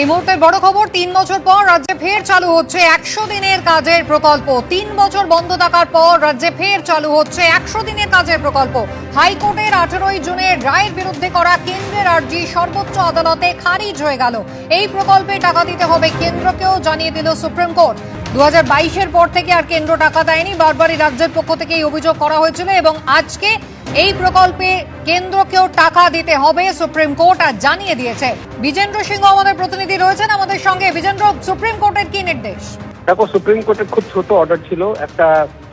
এই মুহূর্তের বড় খবর, তিন বছর পর রাজ্যে ফের চালু হচ্ছে একশো দিনের কাজের প্রকল্প। তিন বছর বন্ধ থাকার পর রাজ্যে ফের চালু হচ্ছে একশো দিনের কাজের প্রকল্প। হাইকোর্টের আঠেরোই জুনের রায়ের বিরুদ্ধে করা কেন্দ্রের আর্জি সর্বোচ্চ আদালতে খারিজ হয়ে গেল। এই প্রকল্পে টাকা দিতে হবে কেন্দ্রকেও জানিয়ে দিল সুপ্রিম কোর্ট। দু হাজার পর থেকে আর কেন্দ্র টাকা দেয়নি। বারবারই রাজ্যের পক্ষ থেকে এই অভিযোগ করা হয়েছিল এবং আজকে এই প্রকল্পে কেন্দ্রকেও টাকা দিতে হবে, সুপ্রিম কোর্ট আর জানিয়ে দিয়েছে। বিজেন্দ্র সিংহ আমাদের প্রতিনিধি রয়েছেন আমাদের সঙ্গে। বিজেন্দ্র, সুপ্রিম কোর্টের কি নির্দেশ? দেখো, সুপ্রিম কোর্টের খুব ছোট অর্ডার ছিল। একটা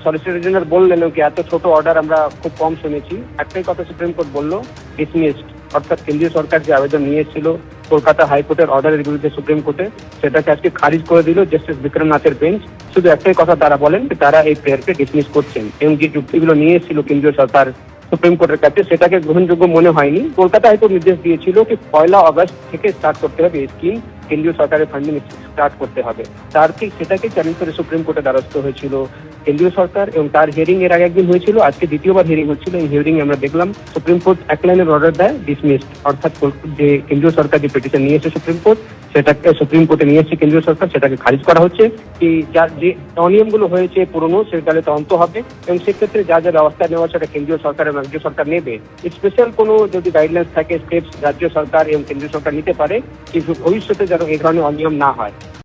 সলিসিটর জেনারেল বললেন কি, এত ছোট অর্ডার আমরা খুব কম শুনেছি। একটাই কথা সুপ্রিম কোর্ট বলল ডিসমিসড অর্থাৎ কেন্দ্রীয় সরকার যে আবেদন নিয়েছিল কলকাতা হাইকোর্টের অর্ডারের বিরুদ্ধে সুপ্রিম কোর্টে, সেটাকে আজকে খারিজ করে দিল জাস্টিস বিক্রমনাথের বেঞ্চ শুধু একটাই কথা তারা বলেন যে তারা এই প্লেয়ারকে ডিসমিস করছেন। এবং যে যুক্তিগুলো নিয়ে এসেছিল কেন্দ্রীয় সরকার সুপ্রিম কোর্টের কাছে, সেটাকে গ্রহণযোগ্য মনে হয়নি। কলকাতা হাইকোর্ট নির্দেশ দিয়েছিল যে পয়লা অগস্ট থেকে স্টার্ট করতে হবে এই স্কিম কেন্দ্রীয় সরকারের ফান্ডিং স্টার্ট করতে হবে। তার ঠিক সেটাকে চ্যালেঞ্জ করে সুপ্রিম কোর্টে দ্বারস্থ হয়েছিল কেন্দ্রীয় সরকার এবং তার হিয়ারিং এর আগে একদিন হয়েছিল, আজকে দ্বিতীয়বার হিয়ারিং হচ্ছিল। এই হিয়ারিং আমরা দেখলাম সুপ্রিম কোর্ট এক লাইনের অর্ডার দেয় ডিসমিসড অর্থাৎ যে কেন্দ্রীয় সরকার যে পিটিশন নিয়ে এসেছে সুপ্রিম কোর্ট সেটাকে সুপ্রিম কোর্টে নিয়ে কেন্দ্রীয় সরকার, সেটাকে খারিজ করা হচ্ছে। কি যার যে অনিয়মগুলো হয়েছে পুরনো সেটাকে তদন্ত হবে এবং সেক্ষেত্রে যা যা ব্যবস্থা নেওয়া সেটা কেন্দ্রীয় সরকার এবং রাজ্য সরকার নেবে। স্পেশাল কোনো যদি গাইডলাইন্স থাকে স্টেপস রাজ্য সরকার এবং কেন্দ্রীয় সরকার নিতে পারে, কিন্তু ভবিষ্যতে যেন এই ধরনের অনিয়ম না হয়।